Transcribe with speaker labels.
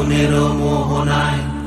Speaker 1: আগুনেরও মোহনায়